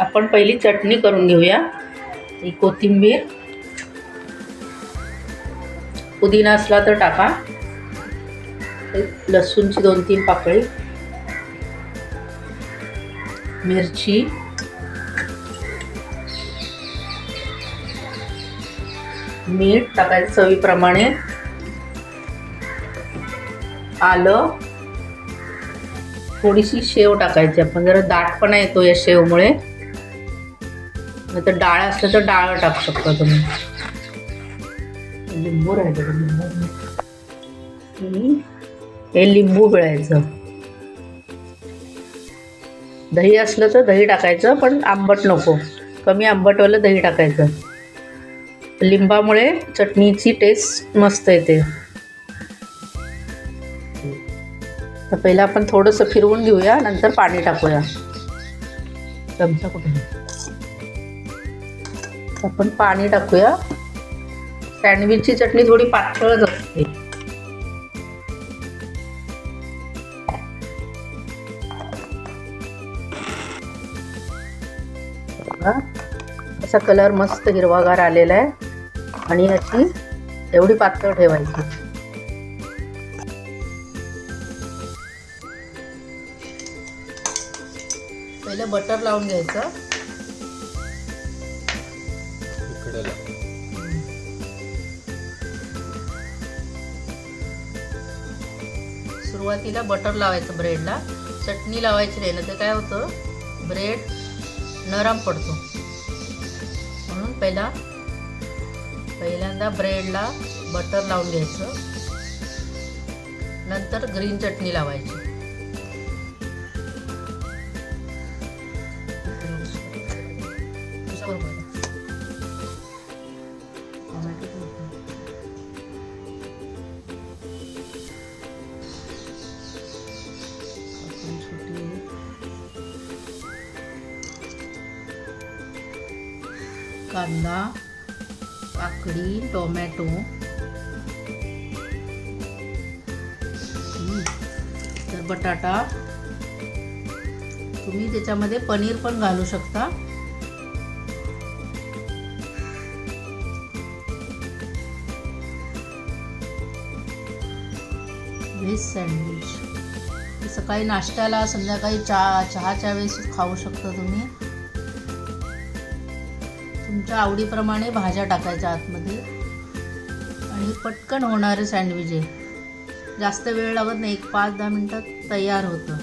आपण पहिली चटणी करून घेऊया. ही कोथिंबीर. पुदिना असला तर टाका. लसूणची दोन तीन पाकळी. मिरची. मीठ टाकायचं चवीप्रमाणे. आलं. थोडीशी शेव टाकायची. आपण जरा दाटपणा येतो या शेवमुळे. नाही तर डाळ असलं तर डाळ टाकू शकता तुम्ही. लिंबू राहिलं हे लिंबू पिळायचं. दही असलं तर दही टाकायचं पण आंबट नको. कमी आंबटवालं दही टाकायचं. लिंबामुळे चटणीची टेस्ट मस्त येते. तर पहिलं आपण थोडंसं फिरवून घेऊया नंतर पाणी टाकूया. चमचा कुठे आपण पाणी टाकूया. सँडविचची चटणी थोडी पातळच असते. असा कलर मस्त हिरवागार आलेला आहे. आणि याची एवढी पातळ ठेवायची. पहिलं बटर लावून घ्यायचं. सुरुवातीला बटर लावायचं ब्रेडला चटणी लावायची नाही ना ते काय होतं? ब्रेड नरम पडतो. म्हणून पहिला पहिल्यांदा ब्रेडला बटर लावून घ्यायचं. नंतर ग्रीन चटणी लावायची. कांदा काकडी टोमॅटो. तर बटाटा. तुम्ही त्याच्यामध्ये पनीर पण घालू शकता. व्हेज सँडविच सकाळी नाश्त्याला संध्याकाळी चहा चहाच्या वेळेस खाऊ शकता तुम्ही. तुमच्या आवडीप्रमाणे भाज्या टाकायच्या आतमध्ये. आणि पटकन होणारे सँडविच आहे. जास्त वेळ लागत नाही एक पाच दहा मिनटात तयार होतं.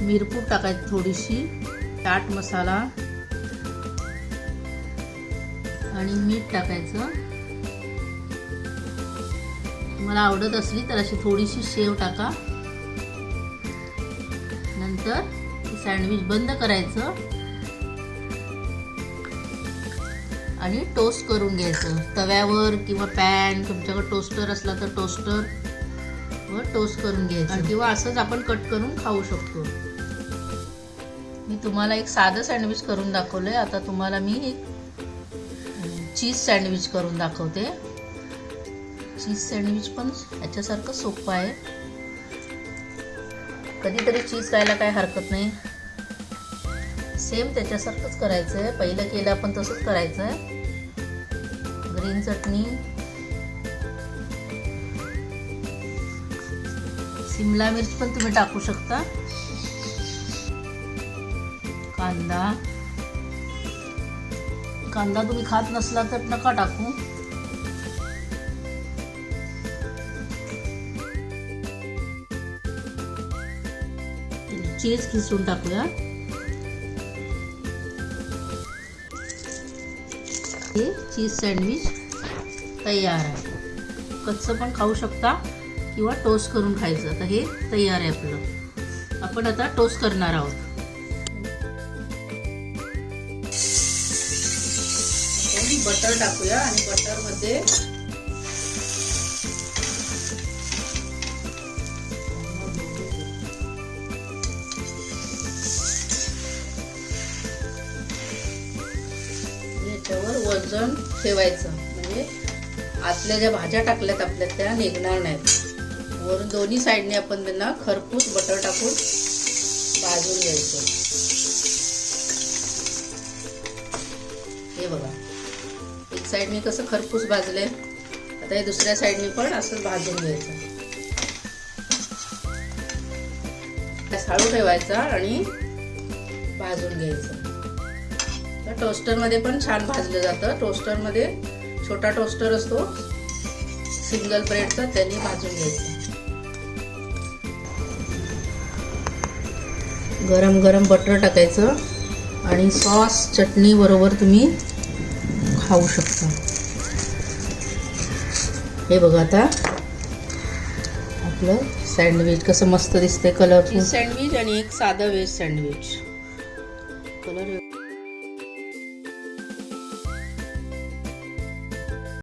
मिरपूड टाकायची थोडीशी चाट मसाला आणि मीठ टाकायचं. तुम्हाला आवडत असली तर अशी थोडीशी शेव टाका. नंतर सँडविच बंद करायचं. आणि टोस्ट करून घ्यायचं. तव्यावर किंवा पॅन तुमच्याकडे टोस्टर असला तर टोस्टर वर टोस्ट करून घ्यायचं. किंवा असंच आपण कट करून खाऊ शकतो. मी तुम्हाला एक साधं सँडविच करून दाखवलंय. आता तुम्हाला मी एक चीज सँडविच करून दाखवते. चीज सँडविच पण याच्यासारखं सोपं आहे. कधीतरी चीज खायला काय हरकत नाही. सेम त्याच्यासारखंच करायचं आहे पहिलं केलं आपण तसंच करायचं आहे ग्रीन चटणी. सिमला मिर्च पण तुम्ही टाकू शकता. कांदा. कांदा तुम्ही खात नसला तर नका टाकू. चीज खिसून टाकूया. हे चीज सँडविच तयार आहे. कच्चं पण खाऊ शकता किंवा टोस्ट करून खायचं. तर हे तयार आहे आपलं. आपण आता टोस्ट करणार आहोत. बटर टाकूया आणि बटरमध्ये शिजवून ठेवायचं. म्हणजे आतल्या ज्या भाज्या टाकल्यात आपल्या त्या निघणार नाहीत. वरून दोन्ही साईडने आपण त्यांना खरपूस बटर टाकून भाजून घ्यायचं. हे बघा. एक साईडने कसं खरपूस भाजले आता हे दुसऱ्या साईडने पण असं भाजून घ्यायचं. गॅस हळू ठेवायचा आणि भाजून घ्यायचं. टोस्टरमध्ये पण छान भाजलं जातं. टोस्टरमध्ये छोटा टोस्टर असतो. सिंगल ब्रेडचा त्यांनी भाजून घ्यायचं. गरम गरम बटर टाकायचं आणि सॉस चटणी बरोबर तुम्ही खाऊ शकता. हे बघा आता आपलं सँडविच कसं मस्त दिसतंय कलरफुल सँडविच आणि एक साधं व्हेज सँडविच. कलर